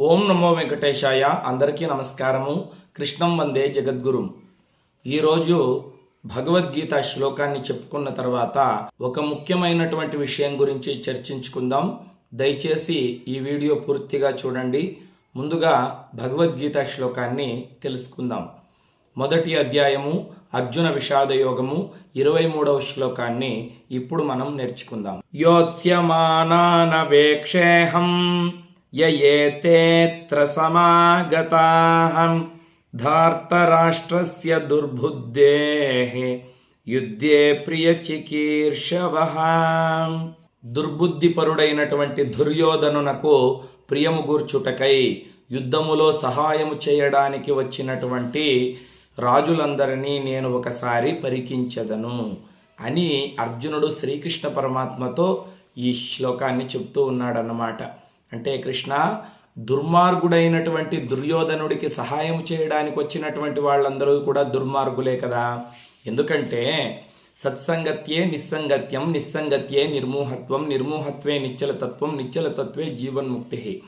ఓం నమో వెంకటేశాయ. అందరికీ నమస్కారము. కృష్ణం వందే జగద్గురు. ఈరోజు భగవద్గీత శ్లోకాన్ని చెప్పుకున్న తర్వాత ఒక ముఖ్యమైనటువంటి విషయం గురించి చర్చించుకుందాం. దయచేసి ఈ వీడియో పూర్తిగా చూడండి. ముందుగా భగవద్గీత శ్లోకాన్ని తెలుసుకుందాం. మొదటి అధ్యాయము అర్జున విషాద యోగము ఇరవై మూడవ శ్లోకాన్ని ఇప్పుడు మనం నేర్చుకుందాం. యోత్స్యమానానవేక్షేహం యయేతేత్ర సమాగతాహం ధార్తరాష్ట్రస్య దుర్బుద్ధేః యుద్ధే ప్రియ చికీర్షవః దుర్బుద్ధిపరుడైనటువంటి దుర్యోధనునకు ప్రియము గూర్చుటకై యుద్ధములో సహాయము చేయడానికి వచ్చినటువంటి రాజులందరినీ నేను ఒకసారి పరికించదను అని అర్జునుడు శ్రీకృష్ణ పరమాత్మతో ఈ శ్లోకాన్ని చెప్తూ ఉన్నాడన్నమాట. అంటే కృష్ణ దుర్మార్గుడైనటువంటి దుర్యోధనుడికి సహాయం చేయడానికి వచ్చినటువంటి వాళ్ళందరూ కూడా దుర్మార్గులే కదా. ఎందుకంటే సత్సంగత్యే నిస్సంగత్యం నిస్సంగత్యే నిర్మూహత్వం నిర్మూహత్వే నిశ్చలతత్వం నిశ్చలతత్వే జీవన్ముక్తి.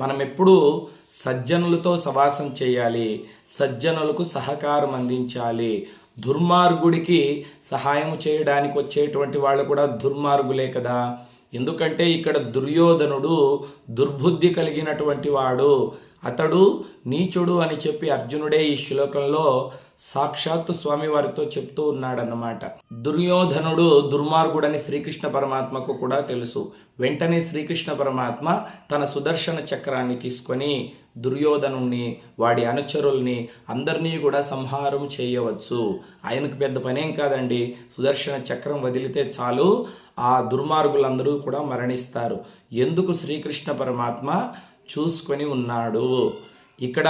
మనం ఎప్పుడూ సజ్జనులతో సవాసం చేయాలి సజ్జనులకు సహకారం అందించాలి. దుర్మార్గుడికి సహాయం చేయడానికి వచ్చేటువంటి వాళ్ళు కూడా దుర్మార్గులే కదా. ఎందుకంటే ఇక్కడ దుర్యోధనుడు దుర్బుద్ధి కలిగినటువంటి వాడు. అతడు నీచుడు అని చెప్పి అర్జునుడే ఈ శ్లోకంలో సాక్షాత్తు స్వామివారితో చెప్తూ ఉన్నాడన్నమాట. దుర్యోధనుడు దుర్మార్గుడని శ్రీకృష్ణ పరమాత్మకు కూడా తెలుసు. వెంటనే శ్రీకృష్ణ పరమాత్మ తన సుదర్శన చక్రాన్ని తీసుకొని దుర్యోధనుణ్ణి వాడి అనుచరుల్ని అందరినీ కూడా సంహారం చేయవచ్చు. ఆయనకు పెద్ద పనేం కాదండి. సుదర్శన చక్రం వదిలితే చాలు ఆ దుర్మార్గులందరూ కూడా మరణిస్తారు. ఎందుకు శ్రీకృష్ణ పరమాత్మ చూసుకొని ఉన్నాడు. ఇక్కడ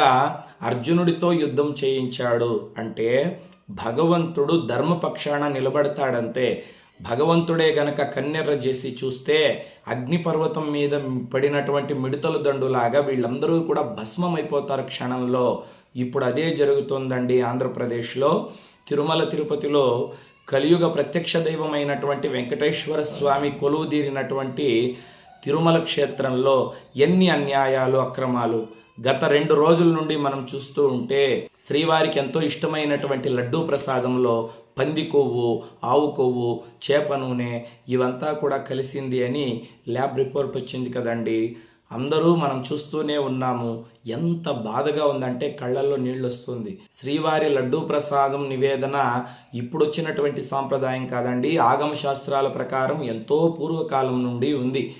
అర్జునుడితో యుద్ధం చేయించాడు. అంటే భగవంతుడు ధర్మపక్షాన నిలబడతాడంతే. భగవంతుడే గనక కన్నెర్ర చేసి చూస్తే అగ్నిపర్వతం మీద పడినటువంటి మిడతల దండులాగా వీళ్ళందరూ కూడా భస్మమైపోతారు క్షణంలో. ఇప్పుడు అదే జరుగుతోందండి ఆంధ్రప్రదేశ్లో. తిరుమల తిరుపతిలో కలియుగ ప్రత్యక్ష దైవమైనటువంటి వెంకటేశ్వర స్వామి కొలువుదీరినటువంటి తిరుమల క్షేత్రంలో ఎన్ని అన్యాయాలు అక్రమాలు? గత రెండు రోజుల నుండి మనం చూస్తూ ఉంటే శ్రీవారికి ఎంతో ఇష్టమైనటువంటి లడ్డూ ప్రసాదంలో పంది కొవ్వు ఆవు కొవ్వు చేప నూనె ఇవంతా కూడా కలిసింది అని ల్యాబ్ రిపోర్ట్ వచ్చింది కదండి. అందరూ మనం చూస్తూనే ఉన్నాము. ఎంత బాధగా ఉందంటే కళ్ళల్లో నీళ్ళు వస్తుంది. శ్రీవారి లడ్డూ ప్రసాదం నివేదన ఇప్పుడు వచ్చినటువంటి సాంప్రదాయం కాదండి. ఆగమ శాస్త్రాల ప్రకారం ఎంతో పూర్వకాలం నుండి ఉంది.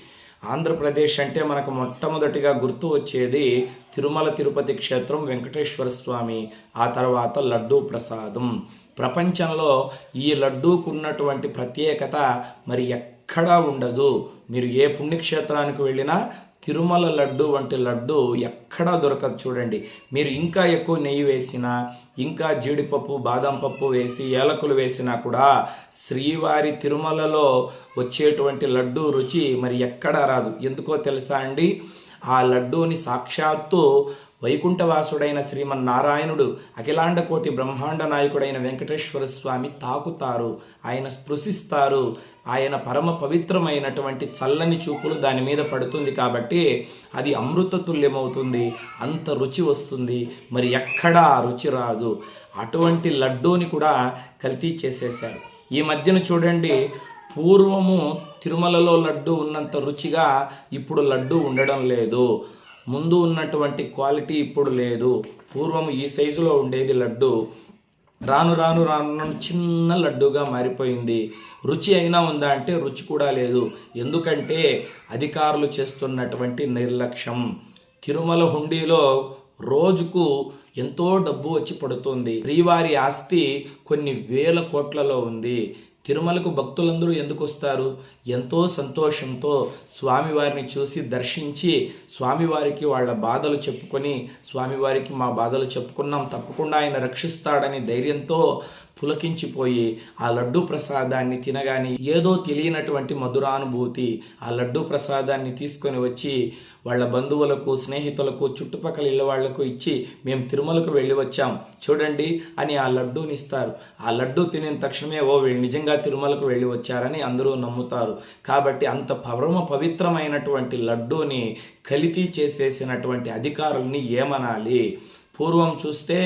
ఆంధ్రప్రదేశ్ అంటే మనకు మొట్టమొదటిగా గుర్తు వచ్చేది తిరుమల తిరుపతి క్షేత్రం వెంకటేశ్వర స్వామి ఆ తర్వాత లడ్డూ ప్రసాదం. ప్రపంచంలో ఈ లడ్డూకు ఉన్నటువంటి ప్రత్యేకత మరి ఎక్కడా ఉండదు. మీరు ఏ పుణ్యక్షేత్రానికి వెళ్ళినా తిరుమల లడ్డు వంటి లడ్డు ఎక్కడా దొరకదు చూడండి. మీరు ఇంకా ఎక్కువ నెయ్యి వేసినా ఇంకా జీడిపప్పు బాదం పప్పు వేసి ఏలకులు వేసినా కూడా శ్రీవారి తిరుమలలో వచ్చేటువంటి లడ్డు రుచి మరి ఎక్కడా రాదు. ఎందుకో తెలుసా అండి? ఆ లడ్డూని సాక్షాత్తు వైకుంఠవాసుడైన శ్రీమన్నారాయణుడు అఖిలాండ కోటి బ్రహ్మాండ నాయకుడైన వెంకటేశ్వర స్వామి తాకుతారు. ఆయన స్పృశిస్తారు. ఆయన పరమ పవిత్రమైనటువంటి చల్లని చూపులు దాని మీద పడుతుంది కాబట్టి అది అమృత తుల్యమవుతుంది. అంత రుచి వస్తుంది. మరి ఎక్కడా ఆ రుచి రాదు. అటువంటి లడ్డూని కూడా కల్తీ చేసేశారు. ఈ మధ్యన చూడండి పూర్వము తిరుమలలో లడ్డు ఉన్నంత రుచిగా ఇప్పుడు లడ్డు ఉండడం లేదు. ముందు ఉన్నటువంటి క్వాలిటీ ఇప్పుడు లేదు. పూర్వం ఈ సైజులో ఉండేది లడ్డు. రాను రాను రాను చిన్న లడ్డుగా మారిపోయింది. రుచి అయినా ఉందా అంటే రుచి కూడా లేదు. ఎందుకంటే అధికారులు చేస్తున్నటువంటి నిర్లక్ష్యం. తిరుమల హుండీలో రోజుకు ఎంతో డబ్బు వచ్చి పడుతుంది. శ్రీవారి ఆస్తి కొన్ని వేల కోట్లలో ఉంది. తిరుమలకు భక్తులందరూ ఎందుకు వస్తారు? ఎంతో సంతోషంతో స్వామివారిని చూసి దర్శించి స్వామివారికి వాళ్ళ బాధలు చెప్పుకొని స్వామివారికి మా బాధలు చెప్పుకున్నాం తప్పకుండా ఆయన రక్షిస్తాడని ధైర్యంతో పులకించిపోయి ఆ లడ్డు ప్రసాదాన్ని తినగానే ఏదో తెలియనటువంటి మధురానుభూతి ఆ లడ్డు ప్రసాదాన్ని తీసుకొని వచ్చి వాళ్ళ బంధువులకు స్నేహితులకు చుట్టుపక్కల ఇళ్ళ వాళ్ళకు ఇచ్చి మేము తిరుమలకు వెళ్ళి వచ్చాం. చూడండి అని ఆ లడ్డూని ఇస్తారు. ఆ లడ్డూ తినిన తక్షణమే ఓ వీళ్ళు నిజంగా తిరుమలకు వెళ్ళి వచ్చారని అందరూ నమ్ముతారు. కాబట్టి అంత పరమ పవిత్రమైనటువంటి లడ్డూని కలితీ చేసేసినటువంటి అధికారుల్ని ఏమనాలి? పూర్వం చూస్తే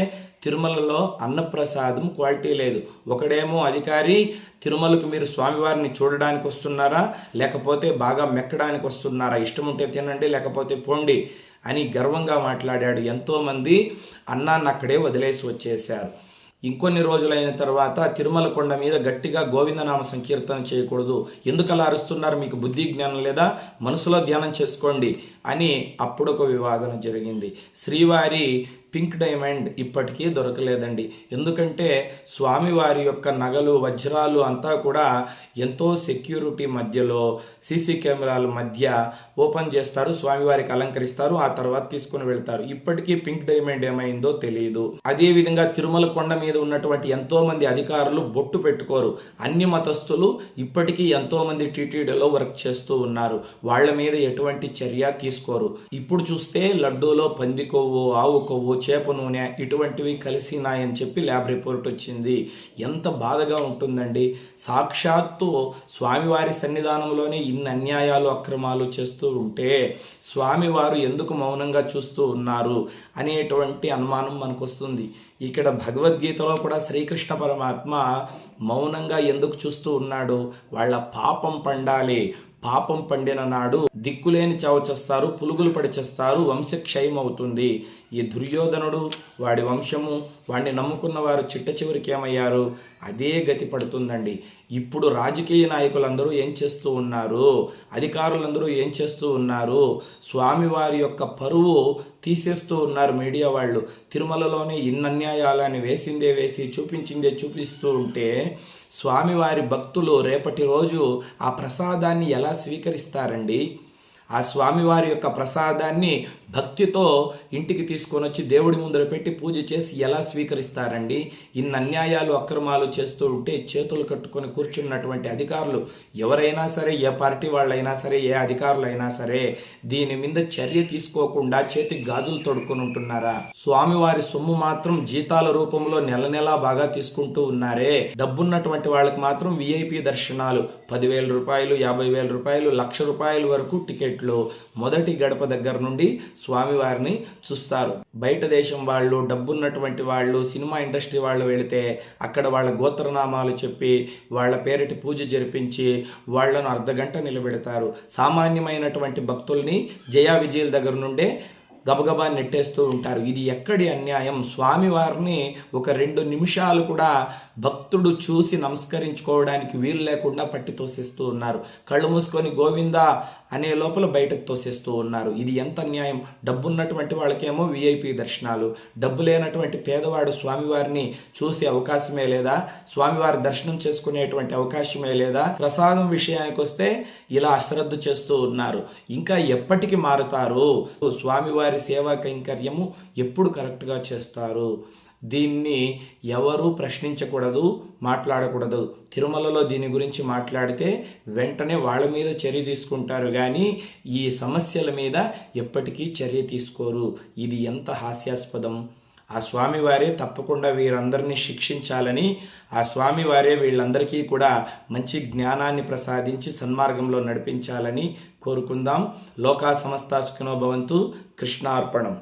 తిరుమలలో అన్నప్రసాదం క్వాలిటీ లేదు. ఒకడేమో అధికారి తిరుమలకు మీరు స్వామివారిని చూడడానికి వస్తున్నారా? లేకపోతే బాగా మెక్కడానికి వస్తున్నారా? ఇష్టం ఉంటే తినండి లేకపోతే పోండి అని గర్వంగా మాట్లాడాడు ఎంతోమంది. అన్నాన్ని అక్కడే వదిలేసి వచ్చేశారు. ఇంకొన్ని రోజులైన తర్వాత తిరుమల కొండ మీద గట్టిగా గోవిందనామ సంకీర్తన చేయకూడదు. ఎందుకలా అరుస్తున్నారు? మీకు బుద్ధి జ్ఞానం లేదా? మనసులో ధ్యానం చేసుకోండి. అని అప్పుడొక వివాదన జరిగింది. శ్రీవారి పింక్ డైమండ్ ఇప్పటికీ దొరకలేదండి. ఎందుకంటే స్వామివారి యొక్క నగలు వజ్రాలు అంతా కూడా ఎంతో సెక్యూరిటీ మధ్యలో సీసీ కెమెరాల మధ్య ఓపెన్ చేస్తారు స్వామివారికి అలంకరిస్తారు ఆ తర్వాత తీసుకుని వెళ్తారు. ఇప్పటికీ పింక్ డైమండ్ ఏమైందో తెలియదు అదే విధంగా తిరుమల కొండ మీద ఉన్నటువంటి ఎంతోమంది అధికారులు బొట్టు పెట్టుకోరు. అన్ని మతస్థులు ఇప్పటికీ ఎంతోమంది టీటీడీలో వర్క్ చేస్తూ ఉన్నారు. వాళ్ళ మీద ఎటువంటి చర్య తీసుకోరు. ఇప్పుడు చూస్తే లడ్డూలో పంది కొవ్వు ఆవు కొవ్వు చేప నూనె ఇటువంటివి కలిసినాయని చెప్పి ల్యాబ్ రిపోర్ట్ వచ్చింది. ఎంత బాధగా ఉంటుందండి. సాక్షాత్తు స్వామివారి సన్నిధానంలోనే ఇన్ని అన్యాయాలు అక్రమాలు చేస్తూ ఉంటే స్వామివారు ఎందుకు మౌనంగా చూస్తూ ఉన్నారు అనేటువంటి అనుమానం మనకు వస్తుంది ఇక్కడ భగవద్గీతలో కూడా శ్రీకృష్ణ పరమాత్మ మౌనంగా ఎందుకు చూస్తూ ఉన్నాడు? వాళ్ళ పాపం పండాలి. పాపం పండిన నాడు దిక్కులేని చావు చేస్తారు పులుగులు పడిచేస్తారు వంశక్షయం అవుతుంది ఈ దుర్యోధనుడు వాడి వంశము వాడిని నమ్ముకున్న వారు చిట్ట చివరికి ఏమయ్యారు? అదే గతి పడుతుందండి. ఇప్పుడు రాజకీయ నాయకులందరూ ఏం చేస్తూ ఉన్నారు? అధికారులందరూ ఏం చేస్తూ ఉన్నారు? స్వామివారి యొక్క పరువు తీసేస్తూ ఉన్నారు మీడియా వాళ్ళు. తిరుమలలోనే ఇన్నన్యాయాలని వేసిందే వేసి చూపించిందే చూపిస్తూ ఉంటే స్వామివారి భక్తులు రేపటి రోజు ఆ ప్రసాదాన్ని ఎలా స్వీకరిస్తారండి? ఆ స్వామివారి యొక్క ప్రసాదాన్ని భక్తితో ఇంటికి తీసుకొని వచ్చి దేవుడి ముందర పెట్టి పూజ చేసి ఎలా స్వీకరిస్తారండి? ఇన్ని అన్యాయాలు అక్రమాలు చేస్తూ ఉంటే చేతులు కట్టుకొని కూర్చున్నటువంటి అధికారులు ఎవరైనా సరే ఏ పార్టీ వాళ్ళైనా సరే ఏ అధికారులైనా సరే దీని మీద చర్య తీసుకోకుండా చేతికి గాజులు తొడుక్కొని ఉంటున్నారా? స్వామివారి సొమ్ము మాత్రం జీతాల రూపంలో నెల నెలా బాగా తీసుకుంటూ ఉన్నారే. డబ్బున్నటువంటి వాళ్ళకి మాత్రం విఐపి దర్శనాలు పదివేల రూపాయలు యాభై వేల రూపాయలు లక్ష రూపాయల వరకు టికెట్ టికెట్లు మొదటి గడప దగ్గర నుండి స్వామివారిని చూస్తారు. బయట దేశం వాళ్ళు డబ్బున్నటువంటి వాళ్ళు సినిమా ఇండస్ట్రీ వాళ్ళు వెళితే అక్కడ వాళ్ళ గోత్రనామాలు చెప్పి వాళ్ళ పేరిటి పూజ జరిపించి వాళ్ళను అర్ధగంట నిలబెడతారు. సామాన్యమైనటువంటి భక్తుల్ని జయా విజయుల దగ్గర నుండే గబగబా నెట్టేస్తూ ఉంటారు. ఇది ఎక్కడి అన్యాయం? స్వామివారిని ఒక రెండు నిమిషాలు కూడా భక్తుడు చూసి నమస్కరించుకోవడానికి వీలు లేకుండా పట్టి తోసిస్తూ ఉన్నారు. కళ్ళు మూసుకొని గోవిందా అనే లోపల బయటకు తోసేస్తూ ఉన్నారు. ఇది ఎంత అన్యాయం? డబ్బున్నటువంటి వాళ్ళకేమో విఐపి దర్శనాలు. డబ్బు లేనటువంటి పేదవాడు స్వామివారిని చూసే అవకాశమే లేదా? స్వామివారి దర్శనం చేసుకునేటువంటి అవకాశమే లేదా? ప్రసాదం విషయానికి వస్తే ఇలా అశ్రద్ధ చేస్తూ ఉన్నారు. ఇంకా ఎప్పటికి మారుతారు? స్వామివారి సేవా కైంకర్యము ఎప్పుడు కరెక్ట్గా చేస్తారు? దీన్ని ఎవరు ప్రశ్నించకూడదు మాట్లాడకూడదు. తిరుమలలో దీని గురించి మాట్లాడితే వెంటనే వాళ్ళ మీద చర్య తీసుకుంటారు కానీ ఈ సమస్యల మీద ఎప్పటికీ చర్య తీసుకోరు. ఇది ఎంత హాస్యాస్పదం. ఆ స్వామివారే తప్పకుండా వీరందరినీ శిక్షించాలని ఆ స్వామివారే వీళ్ళందరికీ కూడా మంచి జ్ఞానాన్ని ప్రసాదించి సన్మార్గంలో నడిపించాలని కోరుకుందాం. లోకా సమస్తాసుకునో భవంతు కృష్ణార్పణం.